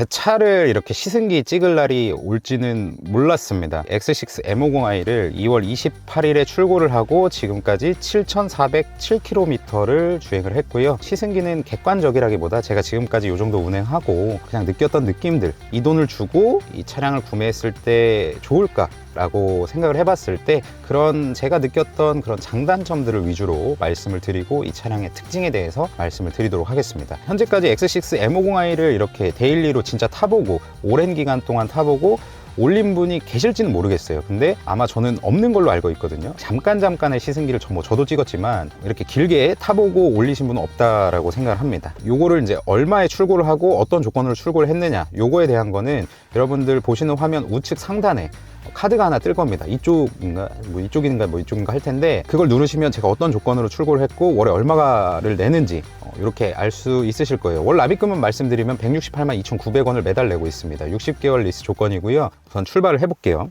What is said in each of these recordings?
제 차를 이렇게 시승기 찍을 날이 올지는 몰랐습니다. X6 M50i를 2월 28일에 출고를 하고 지금까지 7,407km를 주행을 했고요. 시승기는 객관적이라기보다 제가 지금까지 이 정도 운행하고 그냥 느꼈던 느낌들, 이 돈을 주고 이 차량을 구매했을 때 좋을까? 라고 생각을 해봤을 때 그런 제가 느꼈던 그런 장단점들을 위주로 말씀을 드리고 이 차량의 특징에 대해서 말씀을 드리도록 하겠습니다. 현재까지 X6 M50i를 이렇게 데일리로 진짜 타보고 오랜 기간 동안 타보고 올린 분이 계실지는 모르겠어요. 근데 아마 저는 없는 걸로 알고 있거든요. 잠깐 잠깐의 시승기를 저, 뭐 저도 찍었지만 이렇게 길게 타보고 올리신 분은 없다라고 생각을 합니다. 요거를 이제 얼마에 출고를 하고 어떤 조건으로 출고를 했느냐 요거에 대한 거는 여러분들 보시는 화면 우측 상단에 카드가 하나 뜰 겁니다. 이쪽인가, 뭐 이쪽인가, 뭐 이쪽인가 할 텐데 그걸 누르시면 제가 어떤 조건으로 출고를 했고 월에 얼마를 내는지 어, 이렇게 알 수 있으실 거예요. 월 납입금은 말씀드리면 168만 2,900원을 매달 내고 있습니다. 60개월 리스 조건이고요. 우선 출발을 해볼게요.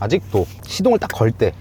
아직도 시동을 딱 걸 때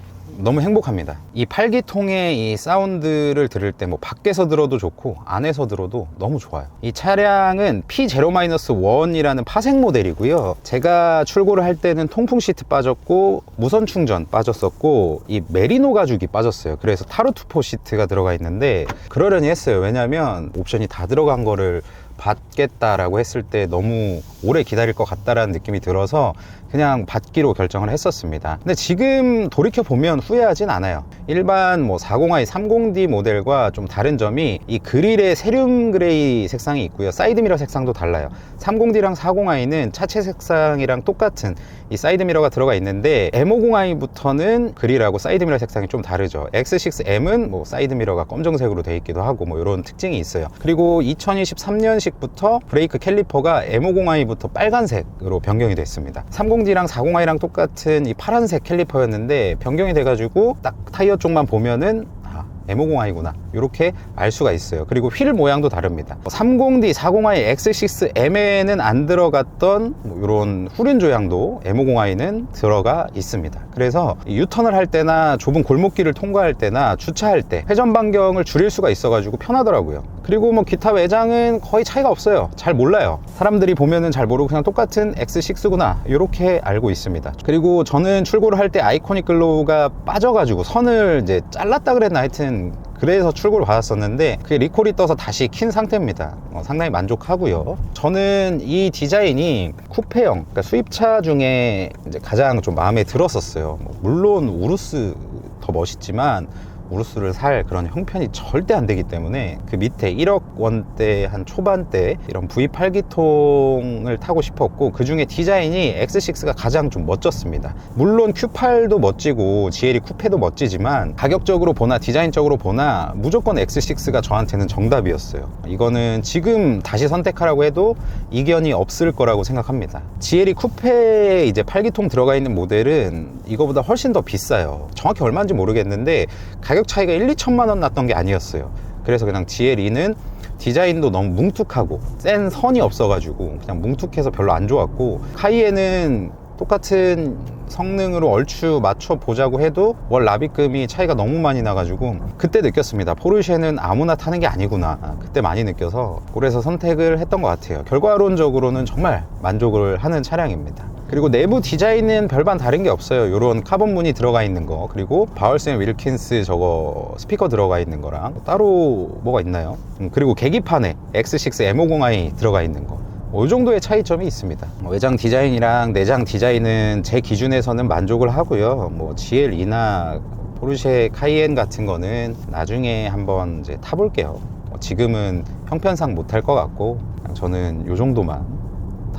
너무 행복합니다. 이 팔기통의 이 사운드를 들을 때 뭐 밖에서 들어도 좋고 안에서 들어도 너무 좋아요. 이 차량은 P0-1이라는 파생 모델이고요. 제가 출고를 할 때는 통풍 시트 빠졌고 무선 충전 빠졌었고 이 메리노 가죽이 빠졌어요. 그래서 타르투포 시트가 들어가 있는데 그러려니 했어요. 왜냐면 옵션이 다 들어간 거를 받겠다라고 했을 때 너무 오래 기다릴 것 같다라는 느낌이 들어서 그냥 받기로 결정을 했었습니다. 근데 지금 돌이켜 보면 후회하진 않아요. 일반 뭐 40i 30D 모델과 좀 다른 점이 이 그릴에 세륨 그레이 색상이 있고요. 사이드미러 색상도 달라요. 30D랑 40i는 차체 색상이랑 똑같은 이 사이드미러가 들어가 있는데 M50i부터는 그릴하고 사이드미러 색상이 좀 다르죠. X6M은 뭐 사이드미러가 검정색으로 되어 있기도 하고 뭐 이런 특징이 있어요. 그리고 2023년식부터 브레이크 캘리퍼가 M50i부터 빨간색으로 변경이 됐습니다. 30D랑 40i랑 똑같은 이 파란색 캘리퍼였는데 변경이 돼가지고 딱 타이어 쪽만 보면은 아, M50i구나. 이렇게 알 수가 있어요. 그리고 휠 모양도 다릅니다. 30D, 40i, X6M에는 안 들어갔던 뭐 이런 후륜 조향도 M50i는 들어가 있습니다. 그래서 이 유턴을 할 때나 좁은 골목길을 통과할 때나 주차할 때 회전 반경을 줄일 수가 있어 가지고 편하더라고요 그리고 뭐 기타 외장은 거의 차이가 없어요. 잘 몰라요. 사람들이 보면은 잘 모르고 그냥 똑같은 X6구나 이렇게 알고 있습니다. 그리고 저는 출고를 할 때 아이코닉 글로우가 빠져가지고 선을 이제 잘랐다 그랬나 하여튼 그래서 출고를 받았었는데 그게 리콜이 떠서 다시 킨 상태입니다. 어, 상당히 만족하고요. 저는 이 디자인이 쿠페형 그러니까 수입차 중에 가장 좀 마음에 들었었어요. 뭐 물론 우루스 더 멋있지만 우루스를 살 그런 형편이 절대 안 되기 때문에 그 밑에 1억 원대 한 초반대 이런 V8기통을 타고 싶었고 그 중에 디자인이 X6가 가장 좀 멋졌습니다. 물론 Q8도 멋지고 GLE 쿠페도 멋지지만 가격적으로 보나 디자인적으로 보나 무조건 X6가 저한테는 정답이었어요. 이거는 지금 다시 선택하라고 해도 이견이 없을 거라고 생각합니다. GLE 쿠페에 이제 8기통 들어가 있는 모델은 이거보다 훨씬 더 비싸요. 정확히 얼마인지 모르겠는데 가격 차이가 1, 2천만 원 났던 게 아니었어요. 그래서 그냥 GLE는 디자인도 너무 뭉툭하고 센 선이 없어가지고 그냥 뭉툭해서 별로 안 좋았고 카이에는 똑같은 성능으로 얼추 맞춰 보자고 해도 월 납입금이 차이가 너무 많이 나가지고 그때 느꼈습니다. 포르쉐는 아무나 타는 게 아니구나. 그때 많이 느껴서 그래서 선택을 했던 것 같아요. 결과론적으로는 정말 만족을 하는 차량입니다. 그리고 내부 디자인은 별반 다른 게 없어요. 이런 카본 문이 들어가 있는 거 그리고 바울센 윌킨스 저거 스피커 들어가 있는 거랑 따로 뭐가 있나요? 음, 그리고 계기판에 X6 M50i 들어가 있는 거. 이 정도의 차이점이 있습니다. 외장 디자인이랑 내장 디자인은 제 기준에서는 만족을 하고요. 뭐 GLE나 포르쉐 카이엔 같은 거는 나중에 한번 이제 타볼게요. 뭐 지금은 형편상 못탈것 같고 저는 이 정도만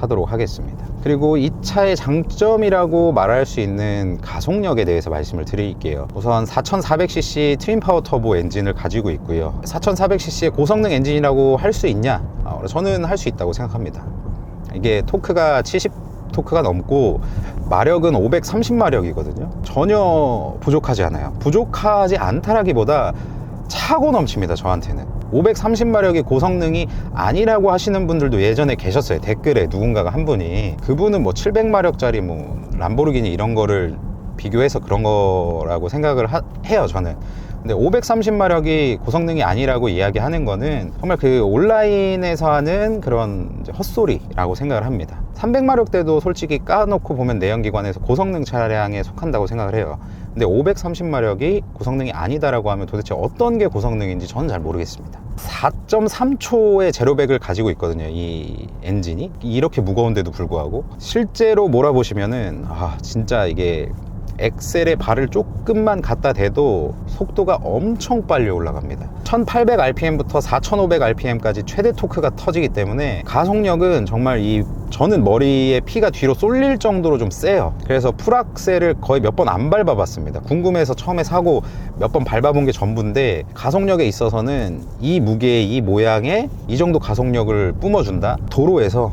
타도록 하겠습니다. 그리고 이 차의 장점이라고 말할 수 있는 가속력에 대해서 말씀을 드릴게요. 우선 4400cc 트윈 파워 터보 엔진을 가지고 있고요. 4400cc의 고성능 엔진이라고 할 수 있냐? 어, 저는 할 수 있다고 생각합니다. 이게 토크가 70 토크가 넘고 마력은 530마력이거든요. 전혀 부족하지 않아요. 부족하지 않다라기보다 차고 넘칩니다. 저한테는. 530마력의 고성능이 아니라고 하시는 분들도 예전에 계셨어요. 댓글에 누군가가 한 분이 그분은 뭐 700마력짜리 뭐 람보르기니 이런 거를 비교해서 그런 거라고 생각을 하- 해요. 저는 근데 530마력이 고성능이 아니라고 이야기하는 거는 정말 그 온라인에서 하는 그런 헛소리라고 생각을 합니다. 300마력 대도 솔직히 까놓고 보면 내연기관에서 고성능 차량에 속한다고 생각을 해요. 근데 530마력이 고성능이 아니다라고 하면 도대체 어떤 게 고성능인지 저는 잘 모르겠습니다. 4.3초의 제로백을 가지고 있거든요. 이 엔진이 이렇게 무거운데도 불구하고 실제로 몰아보시면은 아 진짜 이게 엑셀에 발을 조금만 갖다 대도 속도가 엄청 빨리 올라갑니다. 1800rpm부터 4500rpm까지 최대 토크가 터지기 때문에 가속력은 정말 이 저는 머리에 피가 뒤로 쏠릴 정도로 좀 세요. 그래서 풀악셀을 거의 몇 번 안 밟아봤습니다. 궁금해서 처음에 사고 몇 번 밟아본 게 전부인데 가속력에 있어서는 이 무게의 이 모양에 이 정도 가속력을 뿜어준다? 도로에서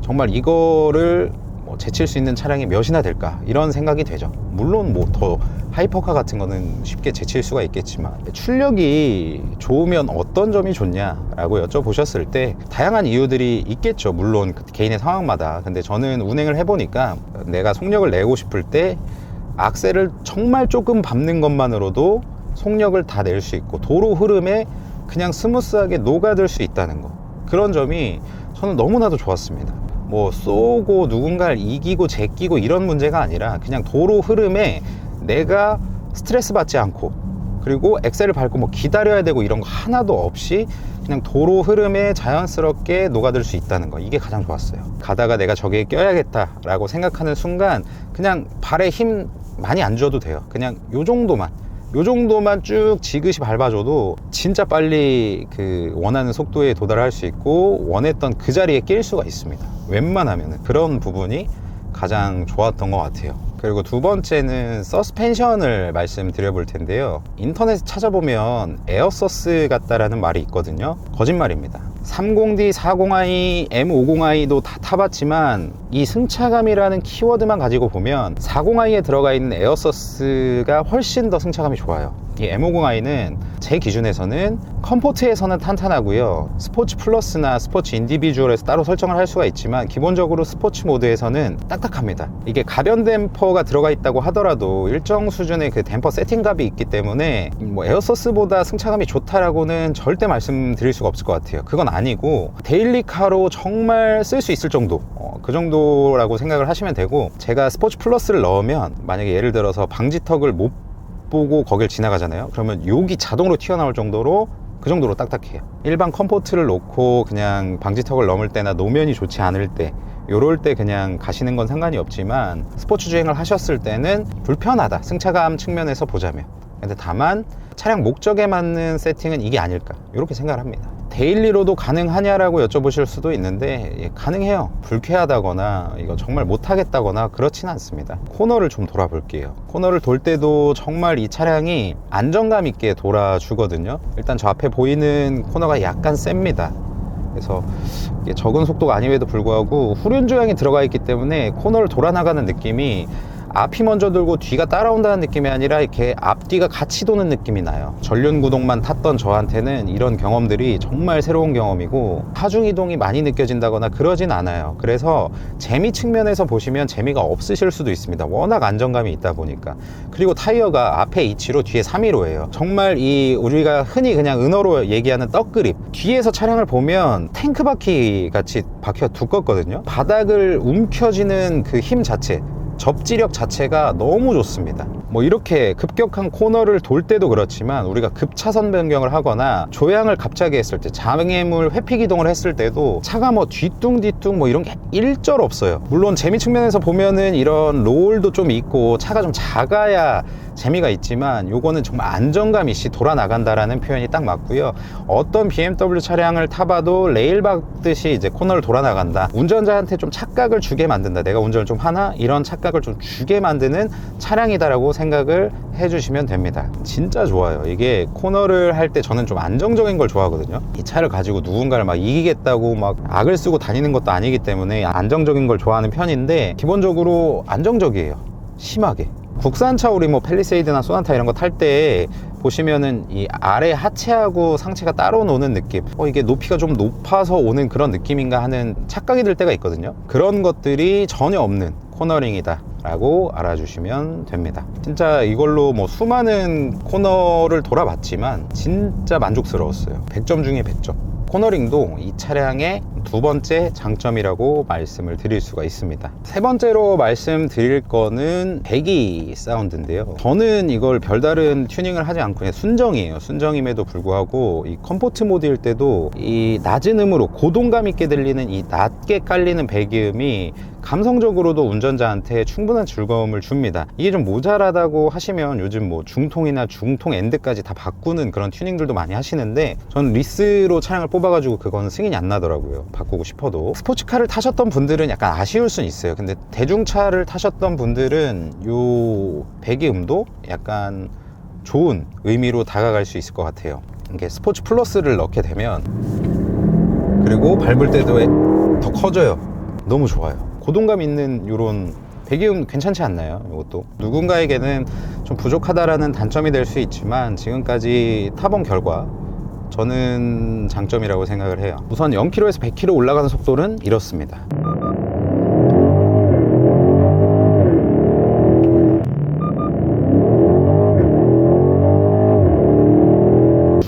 정말 이거를 뭐 제칠 수 있는 차량이 몇이나 될까? 이런 생각이 되죠. 물론 뭐 더 하이퍼카 같은 거는 쉽게 제칠 수가 있겠지만 출력이 좋으면 어떤 점이 좋냐라고 여쭤보셨을 때 다양한 이유들이 있겠죠. 물론 그 개인의 상황마다. 근데 저는 운행을 해보니까 내가 속력을 내고 싶을 때 악셀을 정말 조금 밟는 것만으로도 속력을 다 낼 수 있고 도로 흐름에 그냥 스무스하게 녹아들 수 있다는 거. 그런 점이 저는 너무나도 좋았습니다 뭐 쏘고 누군가를 이기고 제끼고 이런 문제가 아니라 그냥 도로 흐름에 내가 스트레스 받지 않고 그리고 엑셀을 밟고 뭐 기다려야 되고 이런 거 하나도 없이 그냥 도로 흐름에 자연스럽게 녹아들 수 있다는 거. 이게 가장 좋았어요. 가다가 내가 저기에 껴야겠다라고 생각하는 순간 그냥 발에 힘 많이 안 줘도 돼요. 그냥 요 정도만. 요 정도만 쭉 지그시 밟아줘도 진짜 빨리 그 원하는 속도에 도달할 수 있고 원했던 그 자리에 낄 수가 있습니다 웬만하면 그런 부분이 가장 좋았던 것 같아요. 그리고 두 번째는 서스펜션을 말씀드려 볼 텐데요. 인터넷에 찾아보면 에어서스 같다라는 말이 있거든요. 거짓말입니다. 30D, 40i, M50i도 다 타봤지만 이 승차감이라는 키워드만 가지고 보면 40i에 들어가 있는 에어서스가 훨씬 더 승차감이 좋아요 이 M50i는 제 기준에서는 컴포트에서는 탄탄하고요. 스포츠 플러스나 스포츠 인디비주얼에서 따로 설정을 할 수가 있지만 기본적으로 스포츠 모드에서는 딱딱합니다. 이게 가변 댐퍼가 들어가 있다고 하더라도 일정 수준의 그 댐퍼 세팅값이 있기 때문에 뭐 에어서스보다 승차감이 좋다라고는 절대 말씀드릴 수가 없을 것 같아요. 그건 아니고 데일리카로 정말 쓸 수 있을 정도 어, 그 정도라고 생각을 하시면 되고 제가 스포츠 플러스를 넣으면 만약에 예를 들어서 방지턱을 못 보고 거길 지나가잖아요. 그러면 여기 자동으로 튀어나올 정도로 그 정도로 딱딱해요. 일반 컴포트를 놓고 그냥 방지턱을 넘을 때나 노면이 좋지 않을 때 요럴 때 그냥 가시는 건 상관이 없지만 스포츠 주행을 하셨을 때는 불편하다. 승차감 측면에서 보자면. 근데 다만 차량 목적에 맞는 세팅은 이게 아닐까? 이렇게 생각을 합니다. 데일리로도 가능하냐라고 여쭤보실 수도 있는데 예, 가능해요. 불쾌하다거나 이거 정말 못하겠다거나 그렇진 않습니다. 코너를 좀 돌아볼게요. 코너를 돌 때도 정말 이 차량이 안정감 있게 돌아주거든요. 일단 저 앞에 보이는 코너가 약간 셉니다. 그래서 적은 속도가 아님에도 불구하고 후륜 조향이 들어가 있기 때문에 코너를 돌아 나가는 느낌이 앞이 먼저 돌고 뒤가 따라온다는 느낌이 아니라 이렇게 앞뒤가 같이 도는 느낌이 나요. 전륜 구동만 탔던 저한테는 이런 경험들이 정말 새로운 경험이고 하중 이동이 많이 느껴진다거나 그러진 않아요. 그래서 재미 측면에서 보시면 재미가 없으실 수도 있습니다. 워낙 안정감이 있다 보니까. 그리고 타이어가 앞에 2치로 뒤에 315예요. 정말 이 우리가 흔히 그냥 은어로 얘기하는 떡그립. 뒤에서 차량을 보면 탱크 바퀴 같이 박혀 두껍거든요. 바닥을 움켜쥐는 그 힘 자체 접지력 자체가 너무 좋습니다. 뭐 이렇게 급격한 코너를 돌 때도 그렇지만 우리가 급차선 변경을 하거나 조향을 갑자기 했을 때 장애물 회피 기동을 했을 때도 차가 뭐 뒤뚱뒤뚱 뭐 이런 게 일절 없어요. 물론 재미 측면에서 보면은 이런 롤도 좀 있고 차가 좀 작아야 재미가 있지만 요거는 정말 안정감 있이 돌아 나간다라는 표현이 딱 맞고요. 어떤 BMW 차량을 타봐도 레일 박듯이 이제 코너를 돌아 나간다. 운전자한테 좀 착각을 주게 만든다. 내가 운전을 좀 하나? 이런 착각을 좀 주게 만드는 차량이다라고 생각을 해주시면 됩니다. 진짜 좋아요. 이게 코너를 할 때 저는 좀 안정적인 걸 좋아하거든요. 이 차를 가지고 누군가를 막 이기겠다고 막 악을 쓰고 다니는 것도 아니기 때문에 안정적인 걸 좋아하는 편인데 기본적으로 안정적이에요. 심하게 국산차 우리 뭐 펠리세이드나 소나타 이런 거 탈 때 보시면은 이 아래 하체하고 상체가 따로 노는 느낌. 어 이게 높이가 좀 높아서 오는 그런 느낌인가 하는 착각이 들 때가 있거든요. 그런 것들이 전혀 없는 코너링이다 라고 알아주시면 됩니다. 진짜 이걸로 뭐 수많은 코너를 돌아봤지만 진짜 만족스러웠어요. 100점 중에 100점. 코너링도 이 차량의 두 번째 장점이라고 말씀을 드릴 수가 있습니다 세 번째로 말씀드릴 거는 배기 사운드인데요 저는 이걸 별다른 튜닝을 하지 않고 그냥 순정이에요 순정임에도 불구하고 이 컴포트 모드일 때도 이 낮은 음으로 고동감 있게 들리는 이 낮게 깔리는 배기음이 감성적으로도 운전자한테 충분한 즐거움을 줍니다. 이게 좀 모자라다고 하시면 요즘 뭐 중통이나 중통 엔드까지 다 바꾸는 그런 튜닝들도 많이 하시는데 저는 리스로 차량을 뽑아가지고 그건 승인이 안 나더라고요. 바꾸고 싶어도. 스포츠카를 타셨던 분들은 약간 아쉬울 수는 있어요. 근데 대중차를 타셨던 분들은 요 배기음도 약간 좋은 의미로 다가갈 수 있을 것 같아요. 이게 스포츠 플러스를 넣게 되면 그리고 밟을 때도 더 커져요. 너무 좋아요. 고동감 있는 이런 배기음 괜찮지 않나요? 이것도 누군가에게는 좀 부족하다라는 단점이 될 수 있지만 지금까지 타본 결과 저는 장점이라고 생각을 해요. 우선 0km에서 100km 올라가는 속도는 이렇습니다.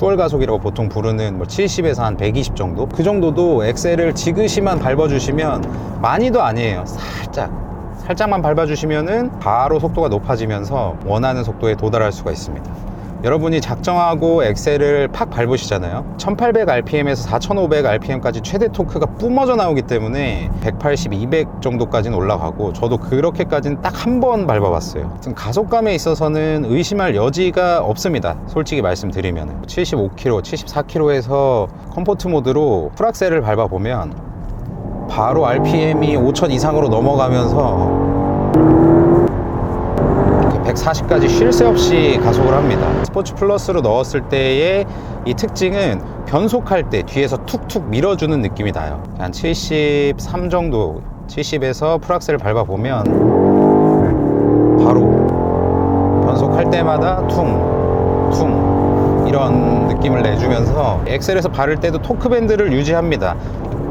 추월 가속이라고 보통 부르는 뭐 70에서 한 120 정도 그 정도도 엑셀을 지그시만 밟아주시면 많이도 아니에요 살짝 살짝만 밟아주시면은 바로 속도가 높아지면서 원하는 속도에 도달할 수가 있습니다 여러분이 작정하고 엑셀을 팍 밟으시잖아요. 1800rpm에서 4500rpm까지 최대 토크가 뿜어져 나오기 때문에 180, 200 정도까지는 올라가고 저도 그렇게까지는 딱 한 번 밟아봤어요. 가속감에 있어서는 의심할 여지가 없습니다. 솔직히 말씀드리면 75km, 74km에서 컴포트 모드로 풀악셀을 밟아보면 바로 RPM이 5000 이상으로 넘어가면서 140까지 쉴 새 없이 가속을 합니다. 스포츠 플러스로 넣었을 때의 이 특징은 변속할 때 뒤에서 툭툭 밀어주는 느낌이 나요. 한 73 정도, 70에서 풀악셀을 밟아보면 바로 변속할 때마다 퉁, 퉁 이런 느낌을 내주면서 엑셀에서 바를 때도 토크 밴드를 유지합니다.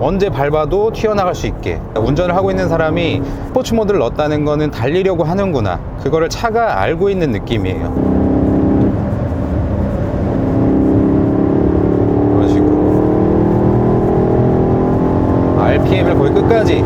언제 밟아도 튀어나갈 수 있게. 운전을 하고 있는 사람이 스포츠 모드를 넣었다는 거는 달리려고 하는구나. 그거를 차가 알고 있는 느낌이에요. 그런 식으로. RPM을 거의 끝까지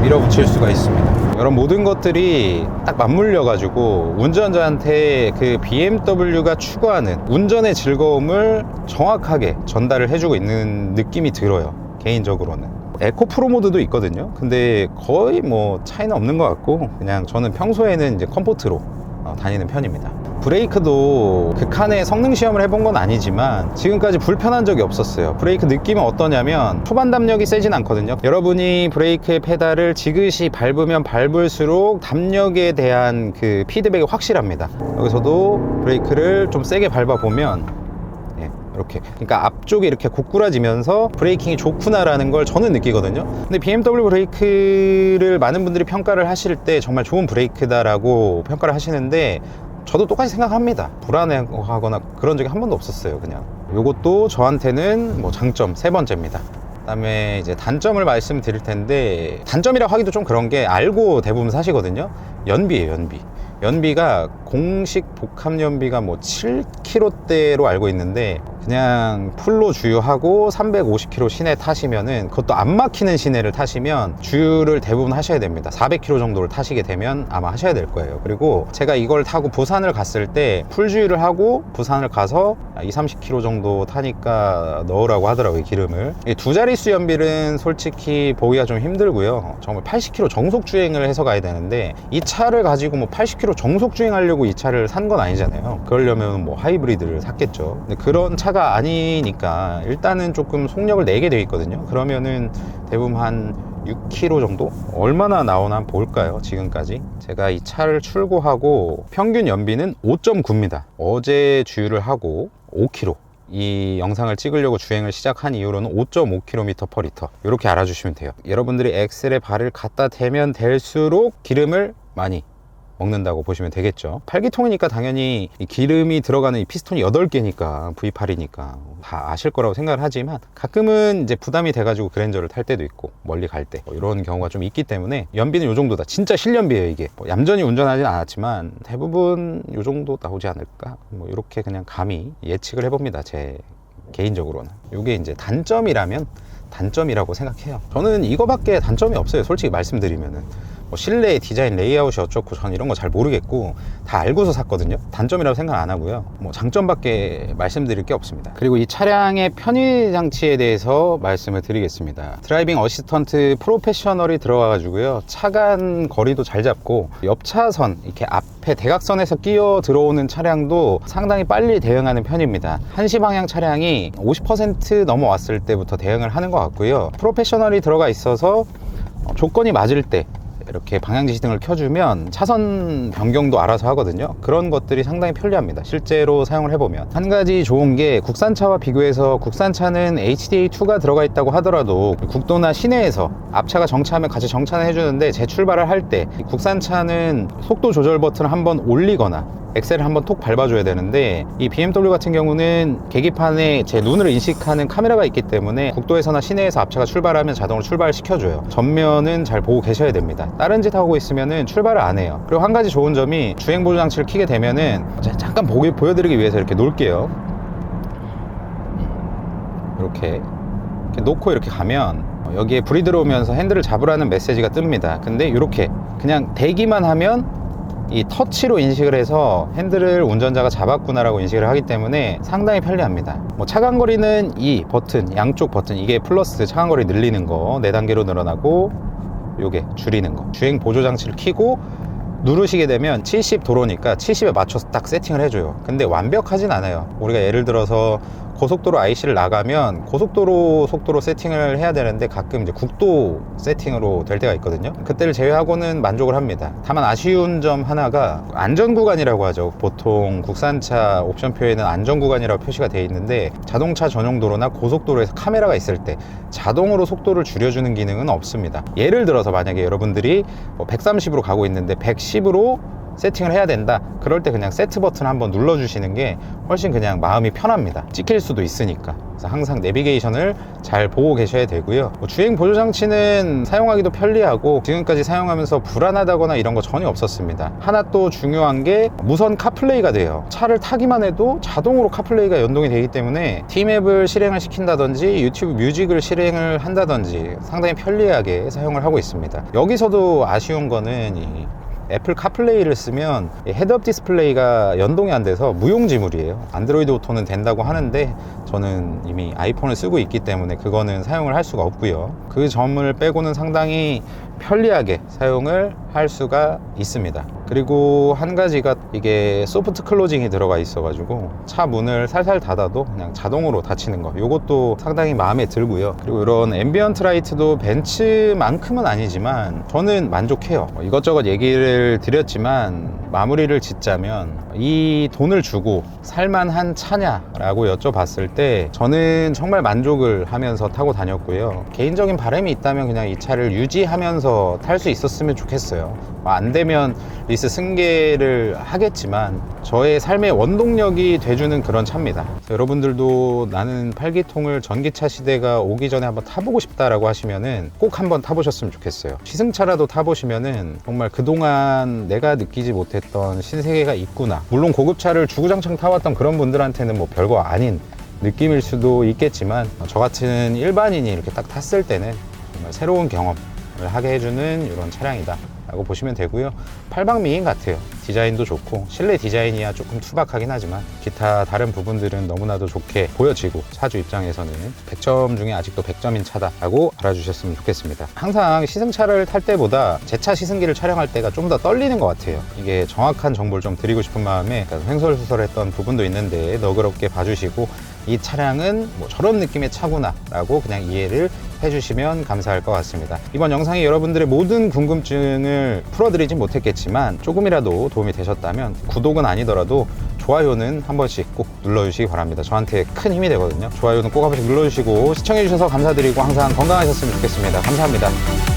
밀어붙일 수가 있습니다. 이런 모든 것들이 딱 맞물려 가지고 운전자한테 그 BMW가 추구하는 운전의 즐거움을 정확하게 전달을 해주고 있는 느낌이 들어요 개인적으로는. 에코 프로 모드도 있거든요. 근데 거의 뭐 차이는 없는 것 같고 그냥 저는 평소에는 이제 컴포트로 어, 다니는 편입니다. 브레이크도 극한의 성능 시험을 해본 건 아니지만 지금까지 불편한 적이 없었어요. 브레이크 느낌은 어떠냐면 초반 담력이 세진 않거든요. 여러분이 브레이크의 페달을 지그시 밟으면 밟을수록 담력에 대한 그 피드백이 확실합니다. 여기서도 브레이크를 좀 세게 밟아보면 예, 이렇게. 그러니까 앞쪽이 이렇게 고꾸라지면서 브레이킹이 좋구나라는 걸 저는 느끼거든요. 근데 BMW 브레이크를 많은 분들이 평가를 하실 때 정말 좋은 브레이크다라고 평가를 하시는데 저도 똑같이 생각합니다. 불안해하거나 그런 적이 한 번도 없었어요 그냥. 요것도 저한테는 뭐 장점 세 번째입니다. 그다음에 이제 단점을 말씀드릴 텐데 단점이라고 하기도 좀 그런 게 알고 대부분 사시거든요. 연비예요 연비. 연비가 공식 복합 연비가 뭐 7km대로 알고 있는데 그냥 풀로 주유하고 350km 시내 타시면은 그것도 안 막히는 시내를 타시면 주유를 대부분 하셔야 됩니다. 400km 정도를 타시게 되면 아마 하셔야 될 거예요. 그리고 제가 이걸 타고 부산을 갔을 때 풀주유를 하고 부산을 가서 2, 30km 정도 타니까 넣으라고 하더라고요 기름을. 이두 자릿수 연비는 솔직히 보기가 좀 힘들고요. 정말 80km 정속 주행을 해서 가야 되는데 이 차를 가지고 뭐 80km 정속 주행하려고 이 차를 산 건 아니잖아요. 그러려면 뭐 하이브리드를 샀겠죠. 근데 그런 차가 아니니까 일단은 조금 속력을 내게 돼 있거든요. 그러면은 대부분 한 6km 정도? 얼마나 나오나 볼까요? 지금까지? 제가 이 차를 출고하고 평균 연비는 5.9입니다. 어제 주유를 하고 5km 이 영상을 찍으려고 주행을 시작한 이후로는 5.5km per 리터. 이렇게 알아주시면 돼요. 여러분들이 엑셀에 발을 갖다 대면 될수록 기름을 많이 먹는다고 보시면 되겠죠. 8기통이니까 당연히 이 기름이 들어가는 이 피스톤이 8개니까 V8이니까 다 아실 거라고 생각을 하지만 가끔은 이제 부담이 돼가지고 그랜저를 탈 때도 있고 멀리 갈 때 이런 경우가 좀 있기 때문에 연비는 이 정도다. 진짜 실연비예요 이게. 뭐 얌전히 운전하진 않았지만 대부분 이 정도 나오지 않을까. 뭐 이렇게 그냥 감히 예측을 해봅니다. 제 개인적으로는. 이게 이제 단점이라면 단점이라고 생각해요. 저는 이거밖에 단점이 없어요. 솔직히 말씀드리면은. 뭐 실내 디자인 레이아웃이 어쩌고 전 이런 거 잘 모르겠고 다 알고서 샀거든요. 단점이라고 생각 안 하고요. 뭐 장점밖에 말씀드릴 게 없습니다. 그리고 이 차량의 편의 장치에 대해서 말씀을 드리겠습니다. 드라이빙 어시스턴트 프로페셔널이 들어가 가지고요. 차간 거리도 잘 잡고 옆 차선 이렇게 앞에 대각선에서 끼어 들어오는 차량도 상당히 빨리 대응하는 편입니다. 한시 방향 차량이 50% 넘어왔을 때부터 대응을 하는 것 같고요. 프로페셔널이 들어가 있어서 어, 조건이 맞을 때 이렇게 방향 지시등을 켜주면 차선 변경도 알아서 하거든요. 그런 것들이 상당히 편리합니다. 실제로 사용을 해보면. 한 가지 좋은 게 국산차와 비교해서 국산차는 HDA2가 들어가 있다고 하더라도 국도나 시내에서 앞차가 정차하면 같이 정차는 해주는데 재출발을 할 때 국산차는 속도 조절 버튼을 한번 올리거나 엑셀을 한번 톡 밟아줘야 되는데 이 BMW 같은 경우는 계기판에 제 눈을 인식하는 카메라가 있기 때문에 국도에서나 시내에서 앞차가 출발하면 자동으로 출발을 시켜줘요. 전면은 잘 보고 계셔야 됩니다. 다른 짓 하고 있으면은 출발을 안 해요. 그리고 한 가지 좋은 점이 주행 보조 장치를 켜게 되면은 자, 잠깐 보기, 보여드리기 위해서 이렇게 놓을게요. 이렇게, 이렇게 놓고 이렇게 가면 여기에 불이 들어오면서 핸들을 잡으라는 메시지가 뜹니다. 근데 이렇게 그냥 대기만 하면 이 터치로 인식을 해서 핸들을 운전자가 잡았구나라고 인식을 하기 때문에 상당히 편리합니다. 뭐 차간거리는 이 버튼, 양쪽 버튼, 이게 플러스 차간거리 늘리는 거, 4단계로 늘어나고, 요게 줄이는 거. 주행 보조 장치를 켜고 누르시게 되면 70 도로니까 70에 맞춰서 딱 세팅을 해줘요. 근데 완벽하진 않아요. 우리가 예를 들어서 고속도로 IC를 나가면 고속도로 속도로 세팅을 해야 되는데 가끔 이제 국도 세팅으로 될 때가 있거든요. 그때를 제외하고는 만족을 합니다. 다만 아쉬운 점 하나가 안전 구간이라고 하죠. 보통 국산차 옵션표에는 안전 구간이라고 표시가 되어 있는데 자동차 전용 도로나 고속도로에서 카메라가 있을 때 자동으로 속도를 줄여주는 기능은 없습니다. 예를 들어서 만약에 여러분들이 130으로 가고 있는데 110 으로 세팅을 해야 된다. 그럴 때 그냥 세트 버튼 한번 눌러 주시는 게 훨씬 그냥 마음이 편합니다. 찍힐 수도 있으니까. 그래서 항상 내비게이션을 잘 보고 계셔야 되고요. 뭐 주행 보조 장치는 사용하기도 편리하고 지금까지 사용하면서 불안하다거나 이런 거 전혀 없었습니다. 하나 또 중요한 게 무선 카플레이가 돼요. 차를 타기만 해도 자동으로 카플레이가 연동이 되기 때문에 T맵을 실행을 시킨다든지 유튜브 뮤직을 실행을 한다든지 상당히 편리하게 사용을 하고 있습니다. 여기서도 아쉬운 거는 이 애플 카플레이를 쓰면 헤드업 디스플레이가 연동이 안 돼서 무용지물이에요. 안드로이드 오토는 된다고 하는데 저는 이미 아이폰을 쓰고 있기 때문에 그거는 사용을 할 수가 없고요. 그 점을 빼고는 상당히 편리하게 사용을 할 수가 있습니다. 그리고 한 가지가 이게 소프트 클로징이 들어가 있어 가지고 차 문을 살살 닫아도 그냥 자동으로 닫히는 거. 이것도 상당히 마음에 들고요. 그리고 이런 앰비언트 라이트도 벤츠만큼은 아니지만 저는 만족해요. 뭐 이것저것 얘기를 드렸지만 마무리를 짓자면 이 돈을 주고 살만한 차냐 라고 여쭤봤을 때 저는 정말 만족을 하면서 타고 다녔고요. 개인적인 바람이 있다면 그냥 이 차를 유지하면서 탈 수 있었으면 좋겠어요. 뭐안 되면 리스 승계를 하겠지만 저의 삶의 원동력이 돼주는 그런 차입니다. 여러분들도 나는 8기통을 전기차 시대가 오기 전에 한번 타보고 싶다라고 하시면은 꼭 한번 타보셨으면 좋겠어요. 시승차라도 타보시면은 정말 그동안 내가 느끼지 못했던 신세계가 있구나. 물론 고급차를 주구장창 타왔던 그런 분들한테는 뭐 별거 아닌 느낌일 수도 있겠지만 저 같은 일반인이 이렇게 딱 탔을 때는 정말 새로운 경험을 하게 해주는 이런 차량이다 라고 보시면 되고요. 팔방미인 같아요. 디자인도 좋고 실내 디자인이야 조금 투박하긴 하지만 기타 다른 부분들은 너무나도 좋게 보여지고 차주 입장에서는 100점 중에 아직도 100점인 차다 라고 알아주셨으면 좋겠습니다. 항상 시승차를 탈 때보다 제 차 시승기를 촬영할 때가 좀 더 떨리는 것 같아요. 이게 정확한 정보를 좀 드리고 싶은 마음에 횡설수설했던 부분도 있는데 너그럽게 봐주시고 이 차량은 뭐 저런 느낌의 차구나 라고 그냥 이해를 해주시면 감사할 것 같습니다. 이번 영상이 여러분들의 모든 궁금증을 풀어드리진 못했겠지만 조금이라도 도움이 되셨다면 구독은 아니더라도 좋아요는 한 번씩 꼭 눌러주시기 바랍니다. 저한테 큰 힘이 되거든요. 좋아요는 꼭 한 번씩 눌러주시고 시청해주셔서 감사드리고 항상 건강하셨으면 좋겠습니다. 감사합니다